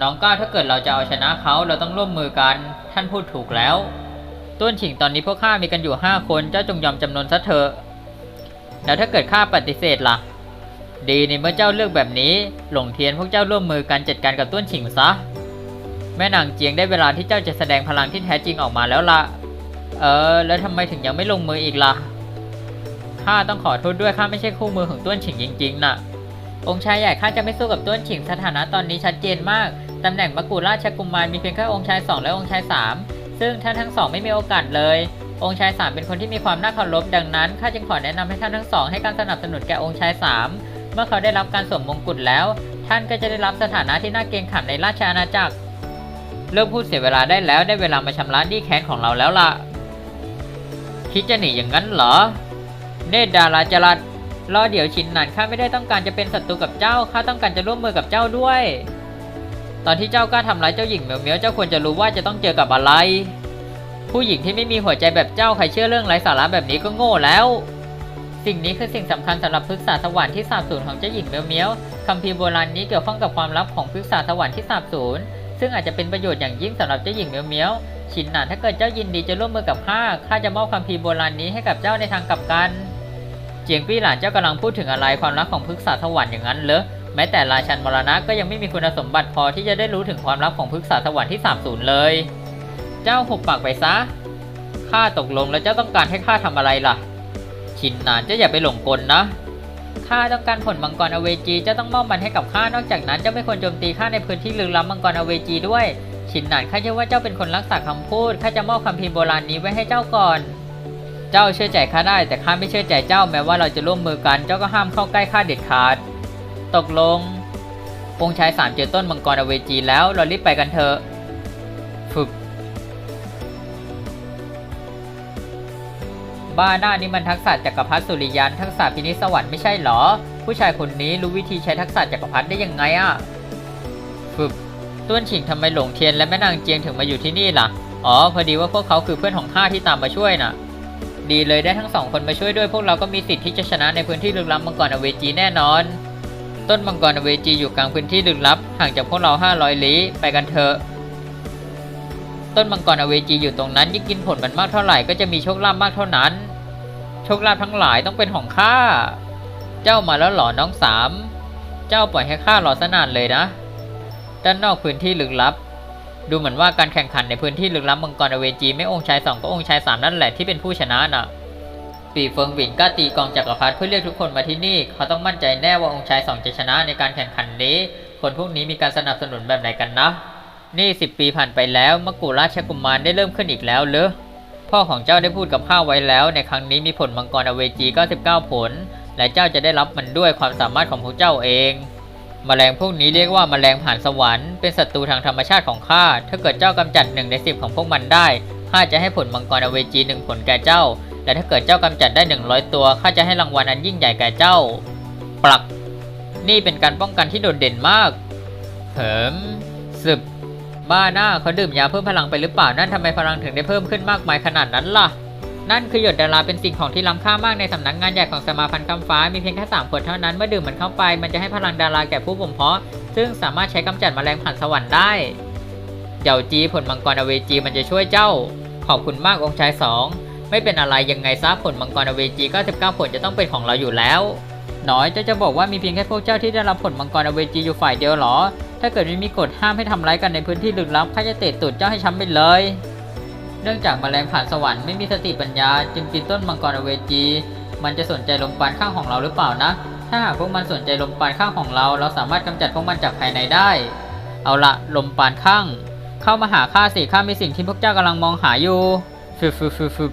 น้องก้าถ้าเกิดเราจะเอาชนะเขาเราต้องร่วมมือกัน ท่านพูดถูกแล้ว ต้วนฉิงตอนนี้พวกข้ามีกันอยู่ห้าคนเจ้าจงยอมจำนนซะเถอะ แล้วถ้าเกิดข้าปฏิเสธล่ะ ดีในเมื่อเจ้าเลือกแบบนี้ หลงเทียนพวกเจ้าร่วมมือกันจัดการกับต้วนฉิงซะ แม่นางเจียงได้เวลาที่เจ้าจะแสดงพลังที่แท้จริงออกมาแล้วล่ะ เออ แล้วทำไมถึงยังไม่ลงมืออีกล่ะข้าต้องขอโทษด้วยข้าไม่ใช่คู่มือของต้วนฉิงจริงๆน่ะ องค์ชายใหญ่ข้าจะไม่สู้กับต้วนฉิงสถานะตอนนี้ชัดเจนมาก ตำแหน่งมกุฎราชกุมารมีเพียงแค่องค์ชายสองและองค์ชายสามซึ่งท่านทั้งสองไม่มีโอกาสเลย องค์ชายสามเป็นคนที่มีความน่าเคารพดังนั้นข้าจึงขอแนะนำให้ท่านทั้งสองให้การสนับสนุนแก่องค์ชายสามเมื่อเขาได้รับการสวมมงกุฎแล้ว ท่านก็จะได้รับสถานะที่น่าเกรงขามในราชอาณาจักรเลิกพูดเสียเวลาได้แล้วได้เวลามาชำระหนี้แค้นของเราแล้วล่ะคิดจะหนีอย่างนั้นเหรอ เนตรดาราจรัด รอเดี๋ยวชินนันข้าไม่ได้ต้องการจะเป็นศัตรูกับเจ้าข้าต้องการจะร่วมมือกับเจ้าด้วย ตอนที่เจ้ากล้าทำร้ายเจ้าหญิงเหมียวเมียวเจ้าควรจะรู้ว่าจะต้องเจอกับอะไร ผู้หญิงที่ไม่มีหัวใจแบบเจ้าใครเชื่อเรื่องไร้สาระแบบนี้ก็โง่แล้ว สิ่งนี้คือสิ่งสำคัญสำหรับพฤกษาสวรรค์ที่สาบสูญของเจ้าหญิงเมียวเมียวคัมภีร์โบราณนี้เกี่ยวข้องกับความลับของพฤกษาสวรรค์ที่สาบสูญซึ่งอาจจะเป็นประโยชน์อย่างยิ่งสำหรับเจ้าหญิงเมียวเมียวชินนานถ้าเกิดเจ้ายินดีจะร่วมมือกับข้าข้าจะมอบคัมภีร์โบราณนี้ให้กับเจ้าในทางกลับกัน จียงปี้หลานเจ้ากำลังพูดถึงอะไรความรักของพฤกษาสวรรค์อย่างนั้นเหรอแม้แต่ราชันมรณะก็ยังไม่มีคุณสมบัติพอที่จะได้รู้ถึงความลับของพฤกษาสวรรค์ที่สาบสูญเลย เจ้าหุบปากไปซะข้าตกลงแล้วเจ้าต้องการให้ข้าทำอะไรล่ะ ชินนานเจ้าอย่าไปหลงกลนะข้าต้องการผลมังกรอเวจีเจ้าต้องมอบมันให้กับข้านอกจากนั้นเจ้าไม่ควรโจมตีข้าในพื้นที่ลึกล้ำมังกรอเวจีด้วย ชินนานข้าเชื่อว่าเจ้าเป็นคนรักษาคำพูดข้าจะมอบคำพีร์โบราณนี้ไว้ให้เจ้าก่อน เจ้าเชื่อใจข้าได้ แต่ข้าไม่เชื่อใจเจ้าแม้ว่าเราจะร่วมมือกัน เจ้าก็ห้ามเข้าใกล้ข้าเด็ดขาด ตกลง องค์ชายสามเจอต้นมังกรอเวจีแล้วเรารีบไปกันเถอะฝึกบ้าหน้านี่มันทักษะจักรพรรดิสุริยันทักษะพินิสวรรค์ไม่ใช่เหรอ ผู้ชายคนนี้รู้วิธีใช้ทักษะจักรพรรดิได้ยังไงอะฝึกต้วนฉิงทำไมหลงเทียนและแม่นางเจียงถึงมาอยู่ที่นี่ล่ะ อ๋อ พอดีว่าพวกเขาคือเพื่อนของข้าที่ตามมาช่วยน่ะ ดีเลยได้ทั้งสองคนมาช่วยด้วยพวกเราก็มีสิทธิ์ที่จะชนะในพื้นที่ลึกลับมังกรอเวจีแน่นอน ต้นมังกรอเวจีอยู่กลางพื้นที่ลึกลับห่างจากพวกเรา 500 ลี้ไปกันเถอะต้นมังกรอเวจีอยู่ตรงนั้นยิ่งกินผลมันมากเท่าไหร่ก็จะมีโชคลาภมากเท่านั้น โชคลาภทั้งหลายต้องเป็นของข้าเจ้ามาแล้วหรอน้องสามเจ้าปล่อยให้ข้ารอสนานเลยนะ ด้านนอกพื้นที่ลึกลับ ดูเหมือนว่าการแข่งขันในพื้นที่ลึกลับมังกรอเวจีไม่องค์ชายสองก็องค์ชายสามนั่นแหละที่เป็นผู้ชนะน่ะปีเฟิงหวินกล้าตีกองจักรพรรดิเพื่อเรียกทุกคนมาที่นี่ เขาต้องมั่นใจแน่ว่าองค์ชายสองจะชนะในการแข่งขันนี้ คนพวกนี้มีการสนับสนุนแบบไหนกันนะ นี่สิบปีผ่านไปแล้วมกุราชกุมารได้เริ่มขึ้นอีกแล้วเหรอพ่อของเจ้าได้พูดกับข้าไว้แล้ว ในครั้งนี้มีผลมังกรอเวจี99ผล และเจ้าจะได้รับมันด้วยความสามารถของพวกเจ้าเอง แมลงพวกนี้เรียกว่าแมลงผ่านสวรรค์เป็นศัตรูทางธรรมชาติของข้า ถ้าเกิดเจ้ากำจัดหนึ่งในสิบของพวกมันได้ ข้าจะให้ผลมังกรอเวจีหนึ่งผลแก่เจ้า และถ้าเกิดเจ้ากำจัดได้ 100 ตัว ข้าจะให้รางวัลอันยิ่งใหญ่แก่เจ้า ปลัก นี่เป็นการป้องกันที่โดดเด่นมากเหิมสึบบ้าหน้าเขาดื่มยาเพิ่มพลังไปหรือเปล่า นั่นทำไมพลังถึงได้เพิ่มขึ้นมากมายขนาดนั้นล่ะ นั่นคือหยดดาราเป็นสิ่งของที่ล้ำค่ามากในสำนักงานใหญ่ของสมาพันธ์คำฟ้ามีเพียงแค่สามขวดเท่านั้นเมื่อดื่มมันเข้าไป มันจะให้พลังดาราแก่ผู้บ่มเพาะ ซึ่งสามารถใช้กำจัดแมลงผ่านสวรรค์ได้เหยาจีผลมังกรอเวจีมันจะช่วยเจ้า ขอบคุณมากองค์ชายสองไม่เป็นอะไรยังไงซะผลมังกรอเวจี99ผลจะต้องเป็นของเราอยู่แล้วน้อยเจ้าจะบอกว่ามีเพียงแค่พวกเจ้าที่ได้รับผลมังกรอเวจีอยู่ฝ่ายเดียวเหรอ ถ้าเกิดไม่มีกฎห้ามให้ทำร้ายกันในพื้นที่ลึกลับข้าจะเตะตูดเจ้าให้ช้ำไปเลย เนื่องจากแมลงผ่านสวรรค์ไม่มีสติปัญญา จึงกินต้นมังกรอเวจี มันจะสนใจลมปานข้างของเราหรือเปล่านะ ถ้าหากพวกมันสนใจลมปานข้างของเรา เราสามารถกำจัดพวกมันจากภายในได้ เอาละลมปานข้าง เข้ามาหาข้าสิข้ามีสิ่งที่พวกเจ้ากำลังมองหาอยู่ฟึบฟึบฟึบฟึบ